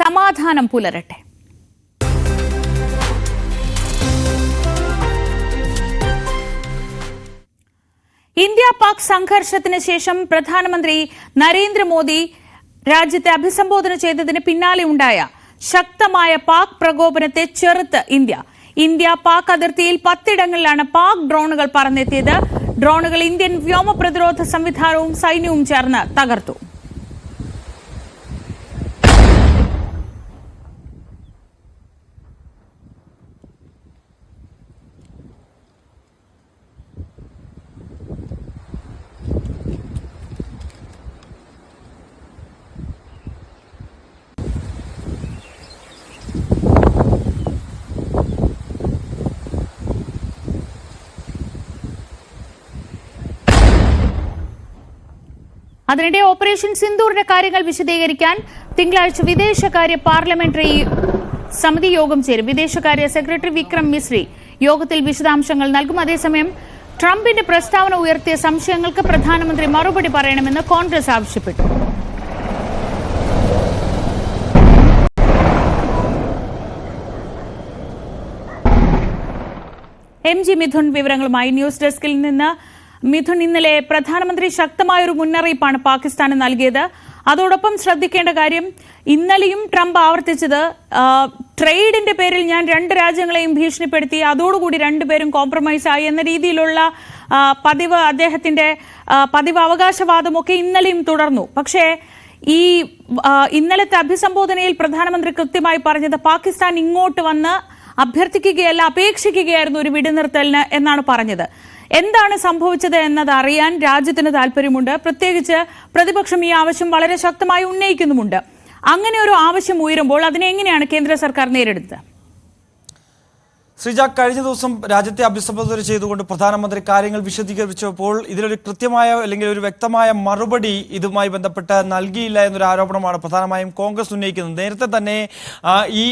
സമാധാനം പുലരട്ടെ. ഇന്ത്യ പാക് സംഘർഷത്തിന് ശേഷം പ്രധാനമന്ത്രി നരേന്ദ്രമോദി രാജ്യത്തെ അഭിസംബോധന ചെയ്തതിന് പിന്നാലെ ഉണ്ടായ ശക്തമായ പാക് പ്രകോപനത്തെ ചെറുത്ത് ഇന്ത്യ. ഇന്ത്യ പാക് അതിർത്തിയിൽ പത്തിടങ്ങളിലാണ് പാക് ഡ്രോണുകൾ പറന്നെത്തിയത്. ഡ്രോണുകൾ ഇന്ത്യൻ വ്യോമ പ്രതിരോധ സംവിധാനവും സൈന്യവും ചേർന്ന് തകർത്തു. അതിനിടെ ഓപ്പറേഷൻ സിന്ദൂറിന്റെ കാര്യങ്ങൾ വിശദീകരിക്കാൻ തിങ്കളാഴ്ച വിദേശകാര്യ പാർലമെന്ററി സമിതി യോഗം ചേരും. വിദേശകാര്യ സെക്രട്ടറി വിക്രം മിശ്രി യോഗത്തിൽ വിശദാംശങ്ങൾ നൽകും. അതേസമയം ട്രംപിന്റെ പ്രസ്താവന ഉയർത്തിയ സംശയങ്ങൾക്ക് പ്രധാനമന്ത്രി മറുപടി പറയണമെന്ന് കോൺഗ്രസ് ആവശ്യപ്പെട്ടു. എം ജി മിഥുൻ വിവരങ്ങളുമായി ന്യൂസ് ഡെസ്കിൽ നിന്ന് മിഥുൻ ഇന്നലെ പ്രധാനമന്ത്രി ശക്തമായൊരു മുന്നറിയിപ്പാണ് പാകിസ്ഥാന് നൽകിയത്. അതോടൊപ്പം ശ്രദ്ധിക്കേണ്ട കാര്യം ഇന്നലെയും ട്രംപ് ആവർത്തിച്ചത് ട്രേഡിന്റെ പേരിൽ ഞാൻ രണ്ട് രാജ്യങ്ങളെയും ഭീഷണിപ്പെടുത്തി അതോടുകൂടി രണ്ടുപേരും കോംപ്രമൈസ് ആയി എന്ന രീതിയിലുള്ള പതിവ് അദ്ദേഹത്തിന്റെ പതിവ് അവകാശവാദമൊക്കെ ഇന്നലെയും തുടർന്നു. പക്ഷേ ഈ ഇന്നലത്തെ അഭിസംബോധനയിൽ പ്രധാനമന്ത്രി കൃത്യമായി പറഞ്ഞത് പാകിസ്ഥാൻ ഇങ്ങോട്ട് വന്ന് അഭ്യർത്ഥിക്കുകയല്ല അപേക്ഷിക്കുകയായിരുന്നു ഒരു വെടിനിർത്തലിന് എന്നാണ് പറഞ്ഞത്. എന്താണ് സംഭവിച്ചത് എന്നത് അറിയാൻ രാജ്യത്തിന് താല്പര്യമുണ്ട്. പ്രത്യേകിച്ച് പ്രതിപക്ഷം ഈ ആവശ്യം വളരെ ശക്തമായി ഉന്നയിക്കുന്നുമുണ്ട്. അങ്ങനെ ഒരു ആവശ്യം ഉയരുമ്പോൾ അതിനെ എങ്ങനെയാണ് കേന്ദ്ര സർക്കാർ നേരിടുന്നത്? ശ്രീജ കഴിഞ്ഞ ദിവസം രാജ്യത്തെ അഭിസംബോധന ചെയ്തുകൊണ്ട് പ്രധാനമന്ത്രി കാര്യങ്ങൾ വിശദീകരിച്ചപ്പോൾ ഇതിലൊരു കൃത്യമായ അല്ലെങ്കിൽ ഒരു വ്യക്തമായ മറുപടി ഇതുമായി ബന്ധപ്പെട്ട് നൽകിയില്ല എന്നൊരു ആരോപണമാണ് പ്രധാനമായും കോൺഗ്രസ് ഉന്നയിക്കുന്നത്. നേരത്തെ തന്നെ ഈ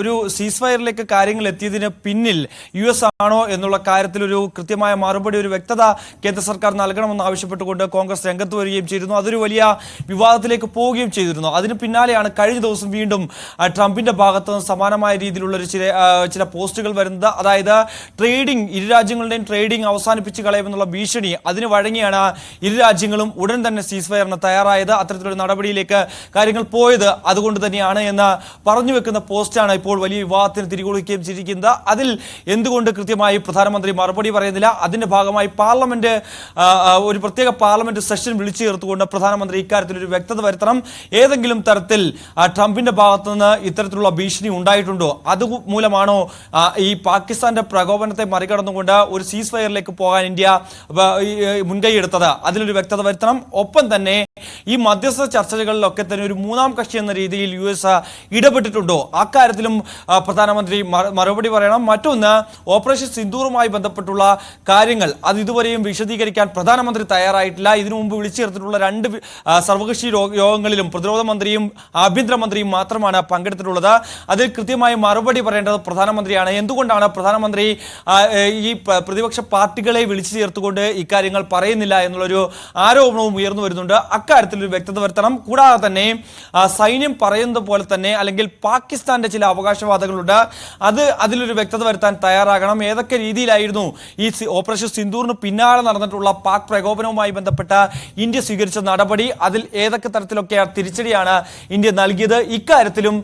ഒരു സീസ് ഫയറിലേക്ക് കാര്യങ്ങൾ എത്തിയതിന് പിന്നിൽ യു എസ് ആണോ എന്നുള്ള കാര്യത്തിൽ ഒരു കൃത്യമായ മറുപടി ഒരു വ്യക്തത കേന്ദ്ര സർക്കാർ നൽകണമെന്ന് ആവശ്യപ്പെട്ടുകൊണ്ട് കോൺഗ്രസ് രംഗത്ത് വരികയും ചെയ്തിരുന്നു. അതൊരു വലിയ വിവാദത്തിലേക്ക് പോവുകയും ചെയ്തിരുന്നു. അതിന് പിന്നാലെയാണ് കഴിഞ്ഞ ദിവസം വീണ്ടും ട്രംപിന്റെ ഭാഗത്ത് സമാനമായ രീതിയിലുള്ള ഒരു ചില ചില പോസ്റ്റുകൾ വരുന്നത്. അതായത് ട്രേഡിംഗ് ഇരു രാജ്യങ്ങളുടെയും ട്രേഡിംഗ് അവസാനിപ്പിച്ച് കളയുമെന്നുള്ള ഭീഷണി അതിന് വഴങ്ങിയാണ് ഇരു രാജ്യങ്ങളും ഉടൻ തന്നെ സീസ് ഫയറിന് തയ്യാറായത്. അത്തരത്തിലൊരു നടപടിയിലേക്ക് കാര്യങ്ങൾ പോയത് അതുകൊണ്ട് തന്നെയാണ് എന്ന് പറഞ്ഞു വെക്കുന്ന പോസ്റ്റാണ് ഇപ്പോൾ വലിയ വിവാദത്തിന് തിരികൊടുക്കുകയും ചെയ്തിരിക്കുന്നത്. അതിൽ എന്തുകൊണ്ട് കൃത്യമായി പ്രധാനമന്ത്രി മറുപടി പറയുന്നില്ല? അതിന്റെ ഭാഗമായി പാർലമെന്റ് ഒരു പ്രത്യേക പാർലമെന്റ് സെഷൻ വിളിച്ചു ചേർത്തുകൊണ്ട് പ്രധാനമന്ത്രി ഇക്കാര്യത്തിൽ ഒരു വ്യക്തത വരുത്തണം. ഏതെങ്കിലും തരത്തിൽ ട്രംപിന്റെ ഭാഗത്തുനിന്ന് ഇത്തരത്തിലുള്ള ഭീഷണി ഉണ്ടായിട്ടുണ്ടോ? അത് മൂലമാണോ ആ, ഈ പാകിസ്ഥാന്റെ പ്രകോപനത്തെ മറികടന്നുകൊണ്ട് ഒരു സീസ് ഫയറിലേക്ക് പോകാൻ ഇന്ത്യ മുൻകൈ എടുത്തത് അതിലൊരു വ്യക്തത വരുത്തണം. ഒപ്പം തന്നെ ഈ മധ്യസ്ഥ ചർച്ചകളിലൊക്കെ തന്നെ ഒരു മൂന്നാം കക്ഷി എന്ന രീതിയിൽ യു എസ് ഇടപെട്ടിട്ടുണ്ടോ? അക്കാര്യത്തിലും പ്രധാനമന്ത്രി മറുപടി പറയണം. മറ്റൊന്ന് ഓപ്പറേഷൻ സിന്ദൂറുമായി ബന്ധപ്പെട്ടുള്ള കാര്യങ്ങൾ. അത് ഇതുവരെയും വിശദീകരിക്കാൻ പ്രധാനമന്ത്രി തയ്യാറായിട്ടില്ല. ഇതിനു മുമ്പ് വിളിച്ചു ചേർത്തിട്ടുള്ള രണ്ട് സർവകക്ഷി യോഗങ്ങളിലും പ്രതിരോധ മന്ത്രിയും ആഭ്യന്തരമന്ത്രിയും മാത്രമാണ് പങ്കെടുത്തിട്ടുള്ളത്. അതിൽ കൃത്യമായി മറുപടി പറയേണ്ടത് പ്രധാനമന്ത്രിയാണ്. എന്തുകൊണ്ടാണ് പ്രധാനമന്ത്രി ഈ പ്രതിപക്ഷ പാർട്ടികളെ വിളിച്ചു ചേർത്തുകൊണ്ട് ഇക്കാര്യങ്ങൾ പറയുന്നില്ല എന്നുള്ളൊരു ആരോപണവും ഉയർന്നു വരുന്നുണ്ട്. അക്കാര്യത്തിൽ ഒരു വ്യക്തത വരുത്തണം. കൂടാതെ തന്നെ സൈന്യം പറയുന്നത് പോലെ തന്നെ അല്ലെങ്കിൽ പാകിസ്ഥാന്റെ ചില അവകാശവാദങ്ങളുണ്ട്. അത് അതിലൊരു വ്യക്തത വരുത്താൻ തയ്യാറാകണം. ഏതൊക്കെ രീതിയിലായിരുന്നു ഈ ഓപ്പറേഷൻ സിന്ദൂറിന് പിന്നാലെ നടന്നിട്ടുള്ള പാക് പ്രകോപനവുമായി ബന്ധപ്പെട്ട ഇന്ത്യ സ്വീകരിച്ച നടപടി അതിൽ ഏതൊക്കെ തരത്തിലൊക്കെ തിരിച്ചടിയാണ് ഇന്ത്യ നൽകിയത്? ഇക്കാര്യത്തിലും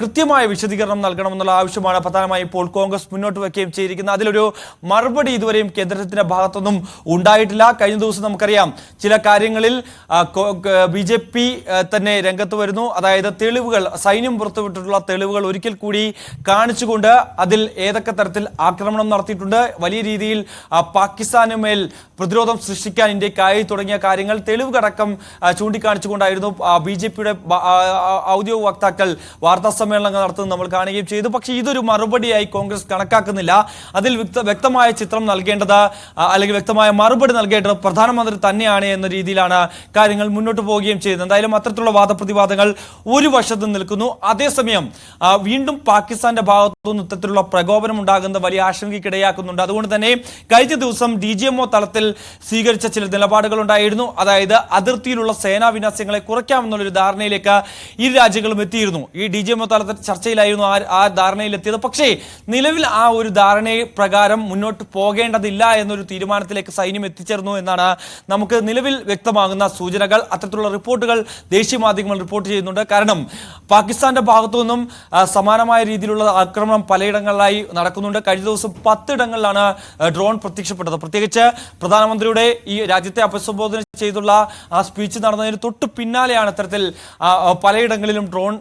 കൃത്യമായ വിശദീകരണം നൽകണമെന്നുള്ള ആവശ്യമാണ് പ്രധാനമായും ഇപ്പോൾ കോൺഗ്രസ് മുന്നോട്ട് വയ്ക്കുകയും ചെയ്തിരിക്കുന്നത്. അതിലൊരു മറുപടി ഇതുവരെയും കേന്ദ്രത്തിന്റെ ഭാഗത്തൊന്നും ഉണ്ടായിട്ടില്ല. കഴിഞ്ഞ ദിവസം നമുക്കറിയാം ചില കാര്യങ്ങളിൽ ബി ജെ പി തന്നെ രംഗത്ത് വരുന്നു. അതായത് തെളിവുകൾ സൈന്യം പുറത്തുവിട്ടിട്ടുള്ള തെളിവുകൾ ഒരിക്കൽ കൂടി കാണിച്ചുകൊണ്ട് അതിൽ ഏതൊക്കെ തരത്തിൽ ആക്രമണം നടത്തിയിട്ടുണ്ട് വലിയ രീതിയിൽ പാകിസ്ഥാന് മേൽ പ്രതിരോധം സൃഷ്ടിക്കാൻ ഇന്ത്യക്കായി തുടങ്ങിയ കാര്യങ്ങൾ തെളിവുകടക്കം ചൂണ്ടിക്കാണിച്ചുകൊണ്ടായിരുന്നു ബി ജെ പിയുടെ ഔദ്യോഗിക വക്താക്കൾ വാർത്താ സമ്മേളനങ്ങൾ നടത്തുന്നത് നമ്മൾ കാണുകയും ചെയ്തു. പക്ഷേ ഇതൊരു മറുപടിയായി കോൺഗ്രസ് കണക്കാക്കുന്നില്ല. അതിൽ വ്യക്ത- വ്യക്തമായ ചിത്രം നൽകേണ്ടത് അല്ലെങ്കിൽ വ്യക്തമായ മറുപടി നൽകേണ്ടത് പ്രധാനമന്ത്രി തന്നെയാണ് എന്ന രീതിയിലാണ് കാര്യങ്ങൾ മുന്നോട്ട് പോവുകയും ചെയ്യുന്നത് എന്തായാലും അത്തരത്തിലുള്ള വാദപ്രതിവാദങ്ങൾ ഒരു വശത്ത് നിൽക്കുന്നു. അതേസമയം വീണ്ടും പാകിസ്ഥാന്റെ ഭാഗത്തുനിന്ന് ഇത്തരത്തിലുള്ള പ്രകോപനം ഉണ്ടാകുന്ന വലിയ ആശങ്കയ്ക്കിടയാക്കുന്നുണ്ട്. അതുകൊണ്ട് തന്നെ കഴിഞ്ഞ ദിവസം ഡി ജി തലത്തിൽ സ്വീകരിച്ച ചില നിലപാടുകൾ ഉണ്ടായിരുന്നു. അതായത് അതിർത്തിയിലുള്ള സേനാ വിന്യാസങ്ങളെ കുറയ്ക്കാമെന്നുള്ളൊരു ധാരണയിലേക്ക് ഇരു രാജ്യങ്ങളും എത്തിയിരുന്നു. ഈ ഡി ജി തലത്തിൽ ചർച്ചയിലായിരുന്നു ആ ആ ധാരണയിലെത്തിയത്. പക്ഷേ നിലവിൽ ആ ഒരു ധാരണ പ്രകാരം മുന്നോട്ട് പോകേണ്ടതില്ല എന്നൊരു തീരുമാനത്തിലേക്ക് സൈന്യം എത്തിച്ചേർന്നു എന്നാണ് നമുക്ക് നിലവിൽ വ്യക്തമാകുന്ന സൂചനകൾ. അത്തരത്തിലുള്ള റിപ്പോർട്ടുകൾ ദേശീയ മാധ്യമങ്ങൾ റിപ്പോർട്ട് ചെയ്യുന്നുണ്ട്. കാരണം പാകിസ്ഥാന്റെ ഭാഗത്തു നിന്നും സമാനമായ രീതിയിലുള്ള ആക്രമണം പലയിടങ്ങളിലായി നടക്കുന്നുണ്ട്. കഴിഞ്ഞ ദിവസം പത്തിടങ്ങളിലാണ് ഡ്രോൺ പ്രത്യക്ഷപ്പെട്ടത്. പ്രത്യേകിച്ച് പ്രധാനമന്ത്രിയുടെ ഈ രാജ്യത്തെ അഭിസംബോധന ചെയ്തുള്ള ആ സ്പീച്ച് നടന്നതിന് തൊട്ട് പിന്നാലെയാണ് അത്തരത്തിൽ പലയിടങ്ങളിലും ഡ്രോൺ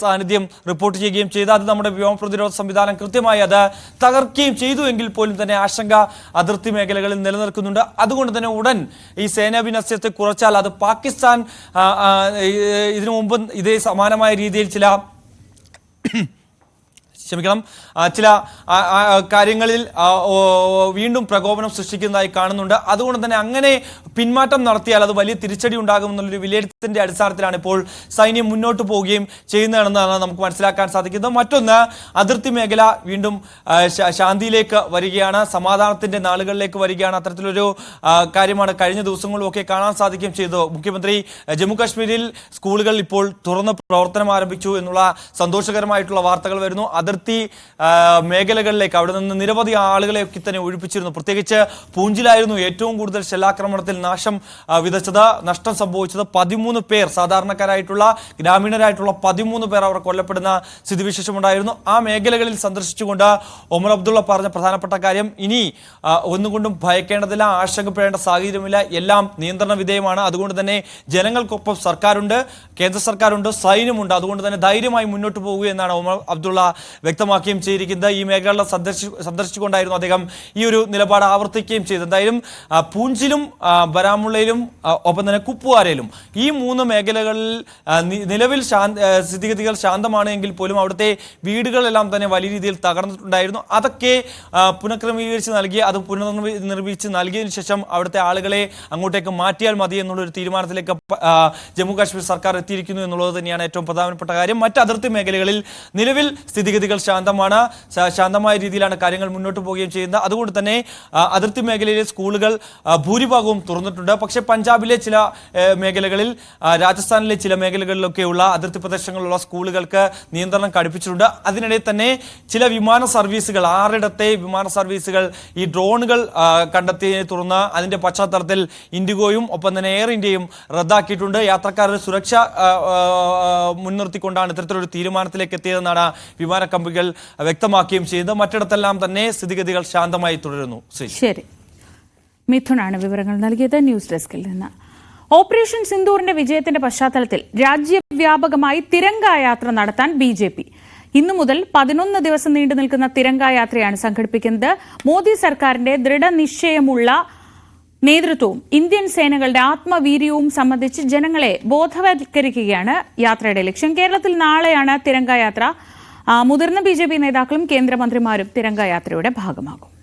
സാന്നിധ്യം റിപ്പോർട്ട് ചെയ്യുകയും ചെയ്ത് അത് നമ്മുടെ വ്യോമ പ്രതിരോധ സംവിധാനം കൃത്യമായി അത് തകർക്കുകയും ചെയ്തു എങ്കിൽ പോലും തന്നെ ആശങ്ക അതിർത്തി മേഖലകളിൽ നിലനിൽക്കുന്നുണ്ട്. അതുകൊണ്ട് തന്നെ ഉടൻ ഈ സേനാ വിന്യസത്തെ കുറച്ചാൽ അത് പാകിസ്ഥാൻ ഇതിനു മുമ്പ് ഇതേ സമാനമായ രീതിയിൽ ചില ക്ഷമിക്കണം. ചില കാര്യങ്ങളിൽ വീണ്ടും പ്രകോപനം സൃഷ്ടിക്കുന്നതായി കാണുന്നുണ്ട്. അതുകൊണ്ട് തന്നെ അങ്ങനെ പിന്മാറ്റം നടത്തിയാൽ അത് വലിയ തിരിച്ചടി ഉണ്ടാകുമെന്നുള്ളൊരു വിലയിരുത്തലിന്റെ അടിസ്ഥാനത്തിലാണ് ഇപ്പോൾ സൈന്യം മുന്നോട്ട് പോവുകയും ചെയ്യുന്നതെന്നാണ് നമുക്ക് മനസ്സിലാക്കാൻ സാധിക്കുന്നത്. മറ്റൊന്ന് അതിർത്തി മേഖല വീണ്ടും ശാന്തിയിലേക്ക് വരികയാണ്. സമാധാനത്തിന്റെ നാളുകളിലേക്ക് വരികയാണ്. അത്തരത്തിലൊരു കാര്യമാണ് കഴിഞ്ഞ ദിവസങ്ങളിലൊക്കെ കാണാൻ സാധിക്കുകയും ചെയ്തു. മുഖ്യമന്ത്രി ജമ്മുകാശ്മീരിൽ ജമ്മു കാശ്മീരിൽ സ്കൂളുകൾ ഇപ്പോൾ തുറന്ന് പ്രവർത്തനം ആരംഭിച്ചു എന്നുള്ള സന്തോഷകരമായിട്ടുള്ള വാർത്തകൾ വരുന്നു. അതിർത്തി ആ, മേഖലകളിലേക്ക്. അവിടെ നിന്ന് നിരവധി ആളുകളെയൊക്കെ തന്നെ ഒഴിപ്പിച്ചിരുന്നു. പ്രത്യേകിച്ച് പൂഞ്ചിലായിരുന്നു ഏറ്റവും കൂടുതൽ ഷെല്ലാക്രമണത്തിൽ നാശം വിതച്ചത് നഷ്ടം സംഭവിച്ചത് പതിമൂന്ന് പേർ. സാധാരണക്കാരായിട്ടുള്ള ഗ്രാമീണരായിട്ടുള്ള പതിമൂന്ന് പേർ അവർ കൊല്ലപ്പെടുന്ന സ്ഥിതിവിശേഷമുണ്ടായിരുന്നു. ആ മേഖലകളിൽ സന്ദർശിച്ചുകൊണ്ട് ഒമർ അബ്ദുള്ള പറഞ്ഞ പ്രധാനപ്പെട്ട കാര്യം ഇനി ഒന്നുകൊണ്ടും ഭയക്കേണ്ടതില്ല ആശങ്കപ്പെടേണ്ട സാഹചര്യമില്ല. എല്ലാം നിയന്ത്രണ വിധേയമാണ്. അതുകൊണ്ട് തന്നെ ജനങ്ങൾക്കൊപ്പം സർക്കാരുണ്ട് കേന്ദ്ര സർക്കാരുണ്ട് സൈന്യമുണ്ട്. അതുകൊണ്ട് തന്നെ ധൈര്യമായി മുന്നോട്ട് പോകുക എന്നാണ് ഒമർ അബ്ദുള്ള വ്യക്തമാക്കുകയും ചെയ്തിരിക്കുന്നത് ഈ സന്ദർശി സന്ദർശിച്ചുകൊണ്ടായിരുന്നു അദ്ദേഹം ഈ ഒരു നിലപാട് ആവർത്തിക്കുകയും ചെയ്തത്. എന്തായാലും പൂഞ്ചിലും ബരാമുള്ളയിലും ഒപ്പം തന്നെ കുപ്വാരയിലും ഈ മൂന്ന് മേഖലകളിൽ നിലവിൽ സ്ഥിതിഗതികൾ ശാന്തമാണ് എങ്കിൽ പോലും അവിടുത്തെ വീടുകളെല്ലാം തന്നെ വലിയ രീതിയിൽ തകർന്നിട്ടുണ്ടായിരുന്നു. അതൊക്കെ പുനഃക്രമീകരിച്ച് നൽകി അത് പുനർനിർമ്മിച്ച് നിർമ്മിച്ച് നൽകിയതിനു ശേഷം അവിടുത്തെ ആളുകളെ അങ്ങോട്ടേക്ക് മാറ്റിയാൽ മതി എന്നുള്ള ഒരു തീരുമാനത്തിലേക്ക് ജമ്മു കാശ്മീർ സർക്കാർ എത്തിയിരിക്കുന്നു എന്നുള്ളത് തന്നെയാണ് ഏറ്റവും പ്രധാനപ്പെട്ട കാര്യം. മറ്റ് അതിർത്തി മേഖലകളിൽ നിലവിൽ സ്ഥിതിഗതികൾ ശാന്തമാണ്. ശാന്തമായ രീതിയിലാണ് കാര്യങ്ങൾ മുന്നോട്ട് പോവുകയും ചെയ്യുന്നത്. അതുകൊണ്ട് തന്നെ അതിർത്തി മേഖലയിലെ സ്കൂളുകൾ ഭൂരിഭാഗവും തുറന്നിട്ടുണ്ട്. പക്ഷേ പഞ്ചാബിലെ ചില മേഖലകളിൽ രാജസ്ഥാനിലെ ചില മേഖലകളിലൊക്കെയുള്ള അതിർത്തി പ്രദേശങ്ങളിലുള്ള സ്കൂളുകൾക്ക് നിയന്ത്രണം കടുപ്പിച്ചിട്ടുണ്ട് അതിനിടെ തന്നെ ചില വിമാന സർവീസുകൾ ആറിടത്തെ വിമാന സർവീസുകൾ ഈ ഡ്രോണുകൾ കണ്ടെത്തിയതിനെ തുടർന്ന് അതിന്റെ പശ്ചാത്തലത്തിൽ ഇൻഡിഗോയും ഒപ്പം തന്നെ എയർ ഇന്ത്യയും റദ്ദാക്കിയിട്ടുണ്ട്. യാത്രക്കാരുടെ സുരക്ഷ മുൻനിർത്തിക്കൊണ്ടാണ് ഇത്തരത്തിലൊരു തീരുമാനത്തിലേക്ക് എത്തിയതെന്നാണ് വിമാന കമ്പനികൾ വ്യക്തമാക്കുകയും ചെയ്യുന്നത് മറ്റിടത്തെല്ലാം തന്നെ സ്ഥിതിഗതികൾ ശാന്തമായി തുടരുന്നു. ശ്രീ. മിഥുനാണ് വിവരങ്ങൾ നൽകിയത്. ന്യൂസ് ഡെസ്കിൽ നിന്ന്. ഓപ്പറേഷൻ സിന്ദൂറിന്റെ വിജയത്തിന്റെ പശ്ചാത്തലത്തിൽ രാജ്യവ്യാപകമായി തിരങ്ക യാത്ര നടത്താൻ ബി ജെ പി. ഇന്നു മുതൽ പതിനൊന്ന് ദിവസം നീണ്ടു നിൽക്കുന്ന തിരങ്ക യാത്രയാണ് സംഘടിപ്പിക്കുന്നത്. മോദി സർക്കാരിന്റെ ദൃഢനിശ്ചയമുള്ള നേതൃത്വവും ഇന്ത്യൻ സേനകളുടെ ആത്മവീര്യവും സംബന്ധിച്ച് ജനങ്ങളെ ബോധവൽക്കരിക്കുകയാണ് യാത്രയുടെ ലക്ഷ്യം. കേരളത്തിൽ നാളെയാണ് തിരങ്ക യാത്ര ആ, മുതിർന്ന ബി നേതാക്കളും കേന്ദ്രമന്ത്രിമാരും തിരങ്കയാത്രയുടെ ഭാഗമാകും.